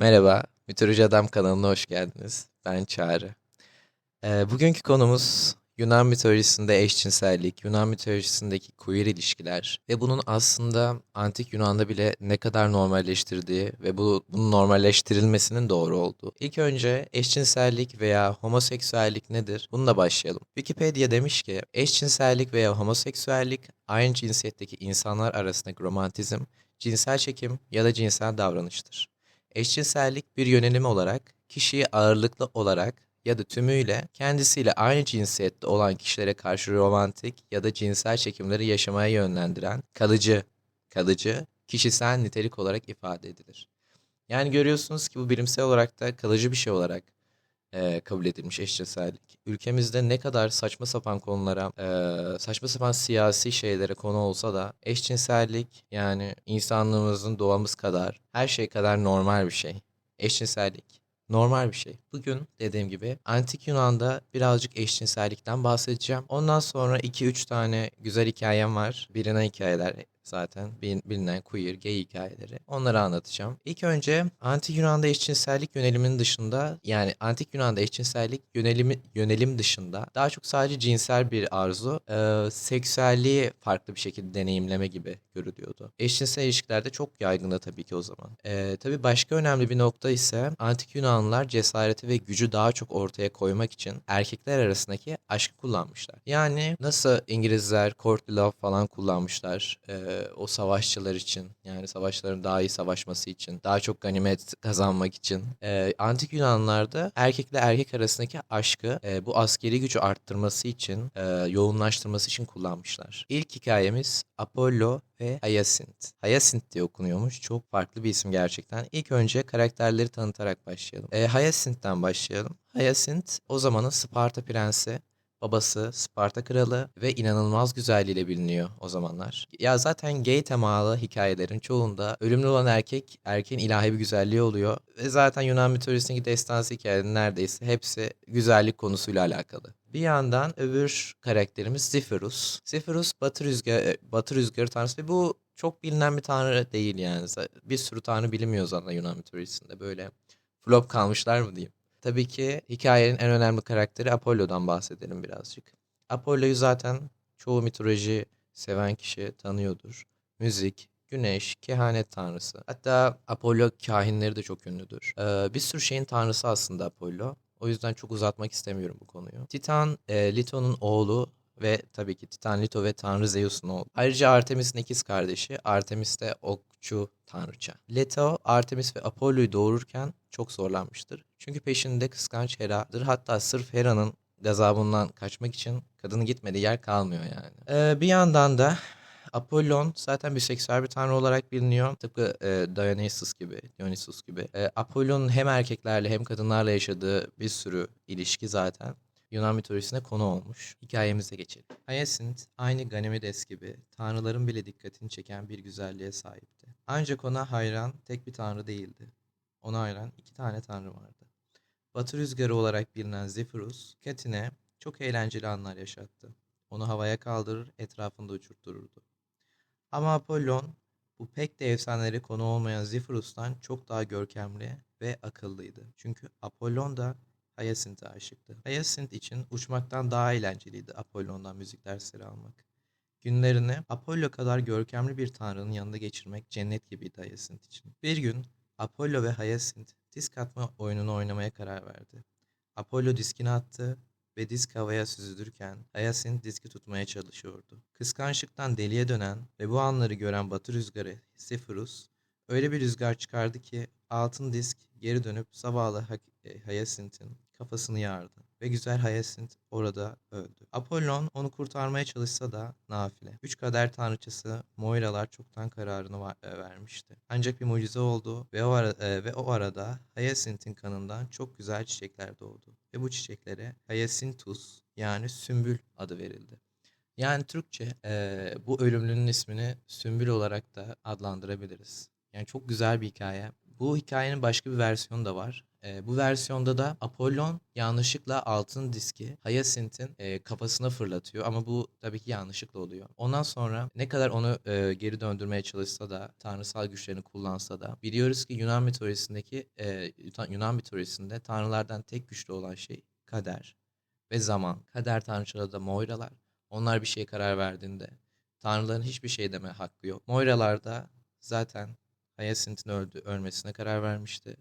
Merhaba, Mitoloji Adam kanalına hoş geldiniz. Ben Çağrı. Ee, bugünkü konumuz Yunan mitolojisinde eşcinsellik, Yunan mitolojisindeki queer ilişkiler ve bunun aslında antik Yunan'da bile ne kadar normalleştirdiği ve bu bunun normalleştirilmesinin doğru olduğu. İlk önce eşcinsellik veya homoseksüellik nedir? Bununla başlayalım. Wikipedia demiş ki eşcinsellik veya homoseksüellik aynı cinsiyetteki insanlar arasındaki romantizm, cinsel çekim ya da cinsel davranıştır. Eşcinsellik bir yönelim olarak kişiyi ağırlıklı olarak ya da tümüyle kendisiyle aynı cinsiyette olan kişilere karşı romantik ya da cinsel çekimleri yaşamaya yönlendiren kalıcı, kalıcı, kişisel nitelik olarak ifade edilir. Yani görüyorsunuz ki bu bilimsel olarak da kalıcı bir şey olarak eee, kabul edilmiş eşcinsellik. Ülkemizde ne kadar saçma sapan konulara, eee, saçma sapan siyasi şeylere konu olsa da eşcinsellik yani insanlığımızın doğamız kadar, her şey kadar normal bir şey. Eşcinsellik normal bir şey. Bugün dediğim gibi Antik Yunan'da birazcık eşcinsellikten bahsedeceğim. Ondan sonra 2-3 tane güzel hikayem var. Bilinen hikayeler zaten bil- bilinen queer, gay hikayeleri. Onları anlatacağım. İlk önce Antik Yunan'da eşcinsellik yönelimin dışında yani Antik Yunan'da eşcinsellik yönelimi yönelim dışında daha çok sadece cinsel bir arzu, e, seksüelliği farklı bir şekilde deneyimleme gibi görülüyordu. Eşcinsel ilişkilerde çok yaygındı tabii ki o zaman. E, tabii başka önemli bir nokta ise Antik Yunanlılar cesareti ve gücü daha çok ortaya koymak için erkekler arasındaki aşkı kullanmışlar. Yani nasıl İngilizler courtly love falan kullanmışlar e, o savaşçılar için yani savaşların daha iyi savaşması için daha çok ganimet kazanmak için e, Antik Yunanlılar da erkekle erkek arasındaki aşkı e, bu askeri gücü arttırması için e, yoğunlaştırması için kullanmışlar. İlk hikayemiz Apollo ve Hyacinth. Hyacinth diye okunuyormuş. Çok farklı bir isim gerçekten. İlk önce karakterleri tanıtarak başlayalım. E, Hyacinth'ten başlayalım. Hyacinth o zamanın Sparta prensi. Babası Sparta kralı ve inanılmaz güzelliğiyle biliniyor o zamanlar. Ya zaten gay temalı hikayelerin çoğunda ölümlü olan erkek erkeğin ilahi bir güzelliği oluyor. Ve zaten Yunan mitolojisindeki destansı hikayelerin neredeyse hepsi güzellik konusuyla alakalı. Bir yandan öbür karakterimiz Zephyrus. Zephyrus batı rüzgarı, batı rüzgarı tanrısı ve bu çok bilinen bir tanrı değil yani. Bir sürü tanrı bilinmiyor zaten Yunan mitolojisinde. Böyle flop kalmışlar mı diyeyim. Tabii ki hikayenin en önemli karakteri Apollo'dan bahsedelim birazcık. Apollo'yu zaten çoğu mitoloji seven kişi tanıyordur. Müzik, güneş, kehanet tanrısı. Hatta Apollo kahinleri de çok ünlüdür. Ee, bir sürü şeyin tanrısı aslında Apollo. O yüzden çok uzatmak istemiyorum bu konuyu. Titan, e, Lito'nun oğlu ve tabii ki Titan Lito ve Tanrı Zeus'un oğlu. Ayrıca Artemis'in ikiz kardeşi. Artemis de okçu tanrıça. Leto, Artemis ve Apollo'yu doğururken çok zorlanmıştır. Çünkü peşinde kıskanç Hera'dır. Hatta sırf Hera'nın gazabından kaçmak için kadının gitmediği yer kalmıyor yani. Ee, bir yandan da Apollon zaten biseksüel bir tanrı olarak biliniyor. Tıpkı e, Dionysus gibi, Dionysus gibi. E, Apollon'un hem erkeklerle hem kadınlarla yaşadığı bir sürü ilişki zaten Yunan mitolojisine konu olmuş. Hikayemize geçelim. Hyacinth aynı Ganymedes gibi tanrıların bile dikkatini çeken bir güzelliğe sahipti. Ancak ona hayran tek bir tanrı değildi. Ona hayran iki tane tanrı vardı. Batı rüzgarı olarak bilinen Zephyrus, Katine çok eğlenceli anlar yaşattı. Onu havaya kaldırır, etrafında uçurttururdu. Ama Apollon, bu pek de efsaneleri konu olmayan Zephyrus'tan çok daha görkemli ve akıllıydı. Çünkü Apollon da Hyacinth'e aşıktı. Hyacinth için uçmaktan daha eğlenceliydi Apollon'dan müzik dersleri almak. Günlerini Apollo kadar görkemli bir tanrının yanında geçirmek cennet gibiydi Hyacinth için. Bir gün Apollo ve Hyacinth disk atma oyununu oynamaya karar verdi. Apollo diskini attı ve disk havaya süzülürken Hyacinth diski tutmaya çalışıyordu. Kıskançlıktan deliye dönen ve bu anları gören batı rüzgarı Zephyrus öyle bir rüzgar çıkardı ki altın disk geri dönüp zavallı Hyacinth'in kafasını yardı ve güzel Hyacinth orada öldü. Apollon onu kurtarmaya çalışsa da nafile. Üç kader tanrıçası Moiralar çoktan kararını vermişti. Ancak bir mucize oldu ve o, ara, e, ve o arada Hyacinth'in kanından çok güzel çiçekler doğdu. Ve bu çiçeklere Hyacinthus yani sümbül adı verildi. Yani Türkçe e, bu ölümlünün ismini sümbül olarak da adlandırabiliriz. Yani çok güzel bir hikaye. Bu hikayenin başka bir versiyonu da var. E, bu versiyonda da Apollon yanlışlıkla altın diski Hyacinth'in e, kafasına fırlatıyor ama bu tabii ki yanlışlıkla oluyor. Ondan sonra ne kadar onu e, geri döndürmeye çalışsa da tanrısal güçlerini kullansa da biliyoruz ki Yunan mitolojisindeki e, Yunan mitolojisinde tanrılardan tek güçlü olan şey kader ve zaman. Kader tanrıçaları da Moiralar. Onlar bir şeye karar verdiğinde tanrıların hiçbir şey deme hakkı yok. Moiralar da zaten Hyacinth'in öldü, ölmesine karar vermişti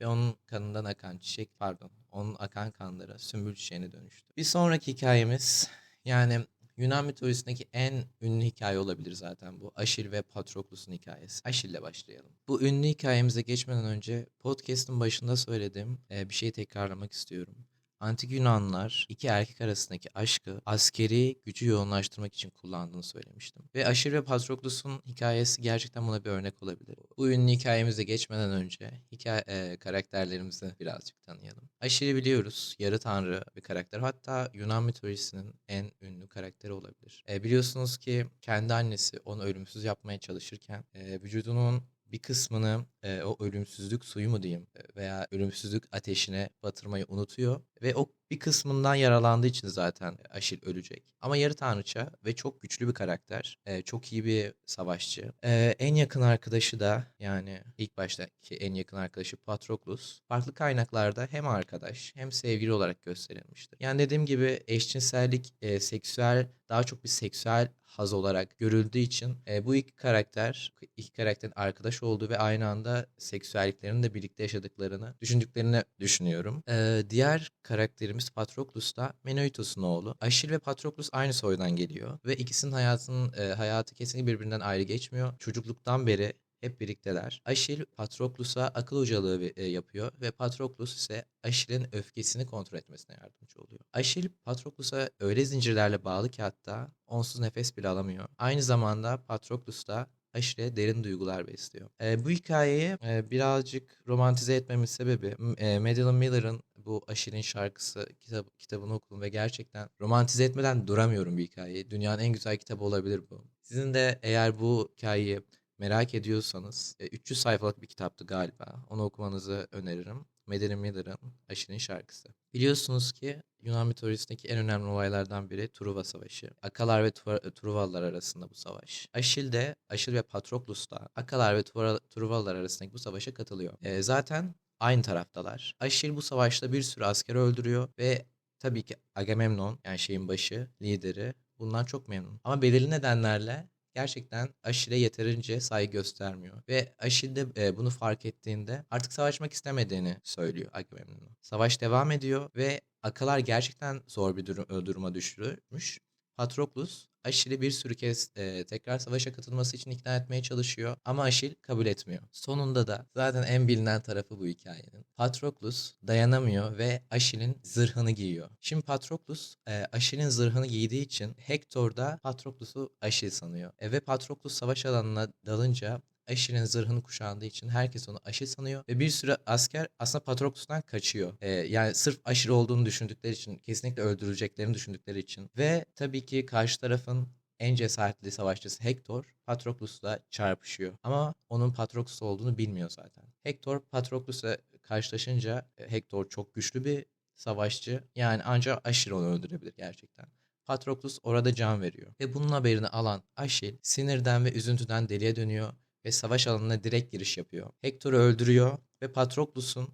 ve onun kanından akan çiçek pardon onun akan kanlara sümbül çiçeğine dönüştü. Bir sonraki hikayemiz yani Yunan mitolojisindeki en ünlü hikaye olabilir zaten bu. Aşil ve Patroklus'un hikayesi. Aşil ile başlayalım. Bu ünlü hikayemize geçmeden önce podcast'ın başında söylediğim bir şeyi tekrarlamak istiyorum. Antik Yunanlılar iki erkek arasındaki aşkı askeri gücü yoğunlaştırmak için kullandığını söylemiştim. Ve Aşir ve Patroklus'un hikayesi gerçekten buna bir örnek olabilir. Bu ünlü hikayemize geçmeden önce hikaye e, karakterlerimizi birazcık tanıyalım. Aşir'i biliyoruz. Yarı tanrı bir karakter. Hatta Yunan mitolojisinin en ünlü karakteri olabilir. E, biliyorsunuz ki kendi annesi onu ölümsüz yapmaya çalışırken e, vücudunun bir kısmını e, o ölümsüzlük suyu mu diyeyim veya ölümsüzlük ateşine batırmayı unutuyor ve o bir kısmından yaralandığı için zaten Aşil ölecek. Ama yarı tanrıça ve çok güçlü bir karakter. E, çok iyi bir savaşçı. E, en yakın arkadaşı da yani ilk baştaki en yakın arkadaşı Patroklus. Farklı kaynaklarda hem arkadaş hem sevgili olarak gösterilmiştir. Yani dediğim gibi eşcinsellik, e, seksüel daha çok bir seksüel haz olarak görüldüğü için e, bu iki karakter, iki karakterin arkadaş olduğu ve aynı anda seksüelliklerini de birlikte yaşadıklarını düşündüklerini düşünüyorum. E, diğer karakterimiz Patroklus da Menoitos'un oğlu. Aşil ve Patroklus aynı soydan geliyor ve ikisinin hayatının e, hayatı kesinlikle birbirinden ayrı geçmiyor. Çocukluktan beri hep birlikteler. Aşil Patroklus'a akıl hocalığı e, yapıyor ve Patroklus ise Aşil'in öfkesini kontrol etmesine yardımcı oluyor. Aşil Patroklus'a öyle zincirlerle bağlı ki hatta onsuz nefes bile alamıyor. Aynı zamanda Patroklus da aşırı derin duygular besliyor. E, bu hikayeyi e, birazcık romantize etmemin sebebi e, Madeline Miller'ın bu Aşil'in şarkısı kitap, kitabını okudum ve gerçekten romantize etmeden duramıyorum bir hikayeyi. Dünyanın en güzel kitabı olabilir bu. Sizin de eğer bu hikayeyi merak ediyorsanız 300 sayfalık bir kitaptı galiba. Onu okumanızı öneririm. Madeline Miller'ın Aşil'in şarkısı. Biliyorsunuz ki Yunan mitolojisindeki en önemli olaylardan biri Truva Savaşı. Akalar ve Truvalılar arasında bu savaş. Aşil de, Aşil ve Patroklus da Akalar ve Truvalılar arasındaki bu savaşa katılıyor. E, zaten aynı taraftalar. Aşil bu savaşta bir sürü asker öldürüyor ve tabii ki Agamemnon yani şeyin başı, lideri bundan çok memnun. Ama belirli nedenlerle gerçekten Aşil'e yeterince saygı göstermiyor. Ve Aşil de e, bunu fark ettiğinde artık savaşmak istemediğini söylüyor Agamemnon'a. Savaş devam ediyor ve Akalar gerçekten zor bir durum, duruma düşürmüş. Patroklus Aşil'i bir sürü kez e, tekrar savaşa katılması için ikna etmeye çalışıyor ama Aşil kabul etmiyor. Sonunda da zaten en bilinen tarafı bu hikayenin. Patroklus dayanamıyor ve Aşil'in zırhını giyiyor. Şimdi Patroklus e, Aşil'in zırhını giydiği için Hector da Patroklus'u Aşil sanıyor. E, ve Patroklus savaş alanına dalınca Aşil'in zırhını kuşandığı için herkes onu Aşil sanıyor ve bir sürü asker aslında Patroklus'tan kaçıyor. Ee, yani sırf Aşil olduğunu düşündükleri için, kesinlikle öldürüleceklerini düşündükleri için ve tabii ki karşı tarafın en cesaretli savaşçısı Hector Patroklus'la çarpışıyor. Ama onun Patroklus olduğunu bilmiyor zaten. Hector Patroklus'la karşılaşınca e, Hector çok güçlü bir savaşçı. Yani ancak Aşil onu öldürebilir gerçekten. Patroklus orada can veriyor. Ve bunun haberini alan Aşil sinirden ve üzüntüden deliye dönüyor ve savaş alanına direkt giriş yapıyor. Hector'u öldürüyor ve Patroklus'un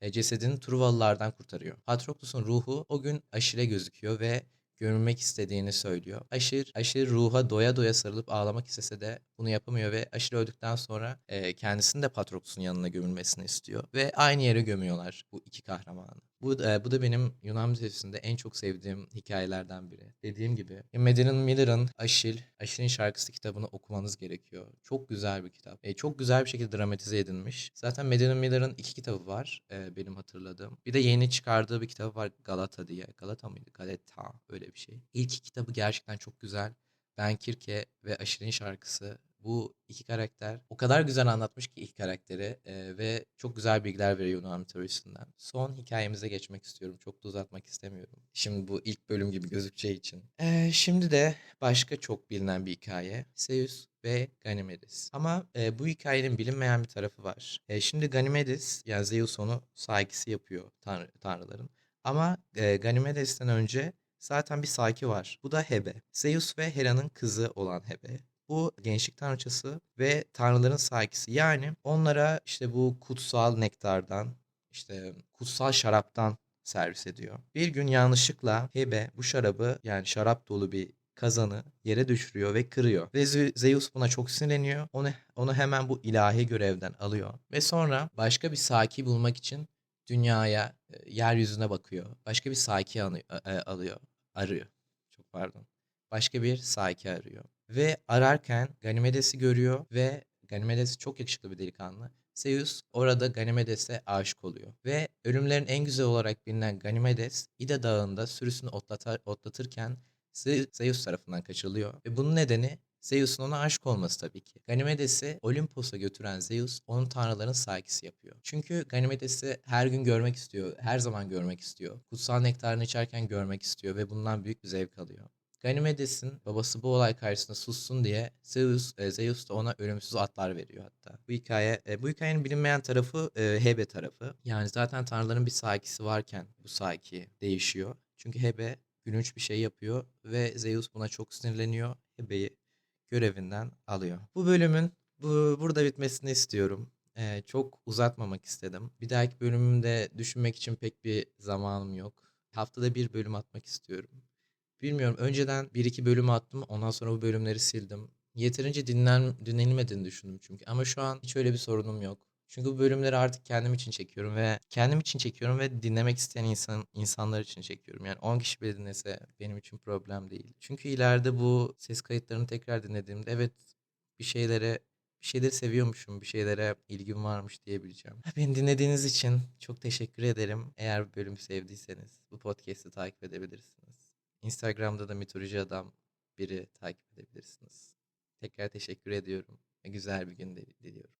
e, cesedini Truvalılardan kurtarıyor. Patroklus'un ruhu o gün Aşir'e gözüküyor ve görünmek istediğini söylüyor. Aşir, Aşir ruha doya doya sarılıp ağlamak istese de bunu yapamıyor ve Aşir öldükten sonra e, kendisini de Patroklus'un yanına gömülmesini istiyor. Ve aynı yere gömüyorlar bu iki kahramanı. Bu, e, bu da benim Yunan müzesinde en çok sevdiğim hikayelerden biri. Dediğim gibi Madeline Miller'ın Aşil, Aşil'in şarkısı kitabını okumanız gerekiyor. Çok güzel bir kitap. E, çok güzel bir şekilde dramatize edilmiş. Zaten Madeline Miller'ın iki kitabı var e, benim hatırladığım. Bir de yeni çıkardığı bir kitabı var Galata diye. Galata mıydı? Galata öyle bir şey. İlk kitabı gerçekten çok güzel. Ben Kirke ve Aşil'in şarkısı bu iki karakter o kadar güzel anlatmış ki ilk karakteri e, ve çok güzel bilgiler veriyor Yunan mitolojisinden. Son hikayemize geçmek istiyorum. Çok da uzatmak istemiyorum. Şimdi bu ilk bölüm gibi gözükeceği için. E, şimdi de başka çok bilinen bir hikaye. Zeus ve Ganymedes. Ama e, bu hikayenin bilinmeyen bir tarafı var. E, şimdi Ganymedes yani Zeus onu sahikisi yapıyor tanrı, tanrıların. Ama e, Ganymedes'ten önce zaten bir saki var. Bu da Hebe. Zeus ve Hera'nın kızı olan Hebe. Bu gençlik tanrıçası ve tanrıların sakisi. Yani onlara işte bu kutsal nektardan, işte kutsal şaraptan servis ediyor. Bir gün yanlışlıkla Hebe bu şarabı yani şarap dolu bir kazanı yere düşürüyor ve kırıyor. Ve Zeus buna çok sinirleniyor. Onu, onu hemen bu ilahi görevden alıyor. Ve sonra başka bir saki bulmak için dünyaya, e, yeryüzüne bakıyor. Başka bir saki alıyor, arıyor. Çok pardon. Başka bir saki arıyor. Ve ararken Ganymedes'i görüyor ve Ganymedes çok yakışıklı bir delikanlı. Zeus orada Ganymedes'e aşık oluyor. Ve ölümlerin en güzel olarak bilinen Ganymedes İda Dağı'nda sürüsünü otlatar, otlatırken Zeus tarafından kaçırılıyor. Ve bunun nedeni Zeus'un ona aşık olması tabii ki. Ganymedes'i Olimpos'a götüren Zeus onun tanrıların sahipsi yapıyor. Çünkü Ganymedes'i her gün görmek istiyor, her zaman görmek istiyor. Kutsal nektarını içerken görmek istiyor ve bundan büyük bir zevk alıyor. Ganymedes'in babası bu olay karşısında sussun diye Zeus, e, Zeus da ona ölümsüz atlar veriyor hatta. Bu hikaye, e, bu hikayenin bilinmeyen tarafı e, Hebe tarafı. Yani zaten tanrıların bir sahikisi varken bu sahiki değişiyor. Çünkü Hebe gülünç bir şey yapıyor ve Zeus buna çok sinirleniyor. Hebe'yi görevinden alıyor. Bu bölümün bu, burada bitmesini istiyorum. Ee, çok uzatmamak istedim. Bir dahaki bölümümde düşünmek için pek bir zamanım yok. Haftada bir bölüm atmak istiyorum. Bilmiyorum önceden bir iki bölüm attım ondan sonra bu bölümleri sildim. Yeterince dinlen, dinlenilmediğini düşündüm çünkü. Ama şu an hiç öyle bir sorunum yok. Çünkü bu bölümleri artık kendim için çekiyorum ve kendim için çekiyorum ve dinlemek isteyen insan insanlar için çekiyorum. Yani 10 kişi bile dinlese benim için problem değil. Çünkü ileride bu ses kayıtlarını tekrar dinlediğimde evet bir şeylere bir şeyleri seviyormuşum, bir şeylere ilgim varmış diyebileceğim. Beni dinlediğiniz için çok teşekkür ederim. Eğer bölümü sevdiyseniz bu podcast'i takip edebilirsiniz. Instagram'da da mitoloji adam biri takip edebilirsiniz. Tekrar teşekkür ediyorum. Güzel bir gün diliyorum.